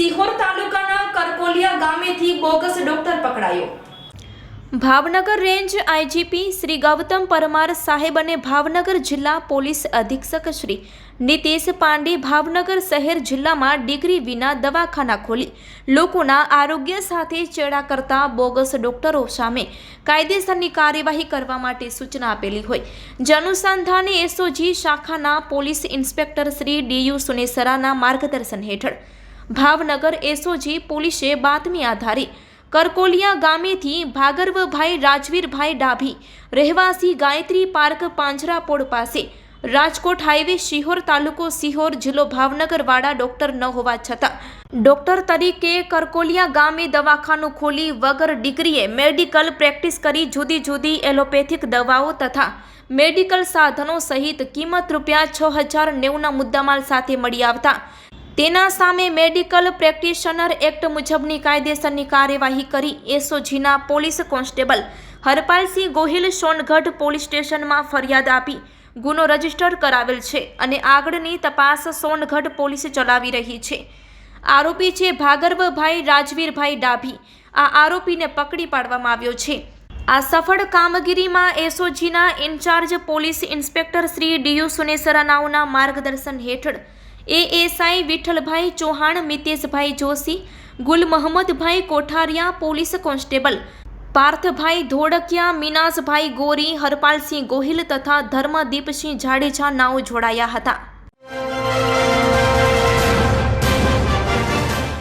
સિહોર તાલુકાના કરકોલિયા ગામેથી bogus doctor પકડાયો. Bhavnagar range IGP Shri Gautam Parmar સાહેબ અને ભાવનગર જિલ્લા પોલીસ અધિક્ષક શ્રી નિતેશ પાંડે ભાવનગર શહેર જિલ્લામાં ડિગ્રી વિના દવાખાના ખોલી લોકોના આરોગ્ય સાથે ચેડા કરતા બોગસ ડોક્ટરો સામે કાયદેસરની કાર્યવાહી કરવા માટે સૂચના આપેલી હોય. જે અનુસંધાને એસઓજી શાખાના police inspector Shri D U સુનેસરાના માર્ગદર્શન હેઠળ ભાવનગર એસઓજી પોલીસે બાતમી આધારે. કરકોલિયા ગામેથી ભાગર્વભાઈ રાજવીરભાઈ ડાભી, રહેવાસી ગાયત્રી પાર્ક પાંજરાપોળ પાસે. રાજકોટ હાઈવે શિહોર તાલુકો સિહોર જિલ્લો ભાવનગરવાળા ડોક્ટર ન હોવા છતાં. ડોક્ટર તરીકે કરકોલિયા ગામે દવાખાનું ખોલી વગર ડિગ્રીએ મેડિકલ પ્રેક્ટિસ કરી જુદી જુદી એલોપેથિક દવાઓ તથા મેડિકલ સાધનો સહિત કિંમત રૂપિયા છ હજાર નેવુંના મુદ્દામાલ સાથે મળી આવતા. તેના સામે મેડિકલ પ્રેક્ટિશનર એક્ટ મુજબની કાયદેસરની કાર્યવાહી કરી એસઓજીના police constable Harpalsinh Gohil Songadh police સ્ટેશનમાં ફરિયાદ આપી. ગુનો રજિસ્ટર કરાવેલ છે અને આગળની તપાસ સોનગઢ પોલીસ ચલાવી રહી છે. આરોપી છે ભાગર્વભાઈ રાજવીરભાઈ ડાભી. આ આરોપીને પકડી પાડવામાં આવ્યો છે. આ સફળ કામગીરીમાં એસઓજીના incharge police inspector Shri D સુનેસરાનાઓના માર્ગદર્શન હેઠળ ASI Vitthalbhai Chauhan, Miteshbhai Joshi Gul Mahammadbhai Kothariya, police constable, Parthbhai Dholakiya, Minasbhai Gori, Harpalsinh Gohil તથા ધર્મદીપસિંહ જાડેજા નાઓ જોડાયા હતા.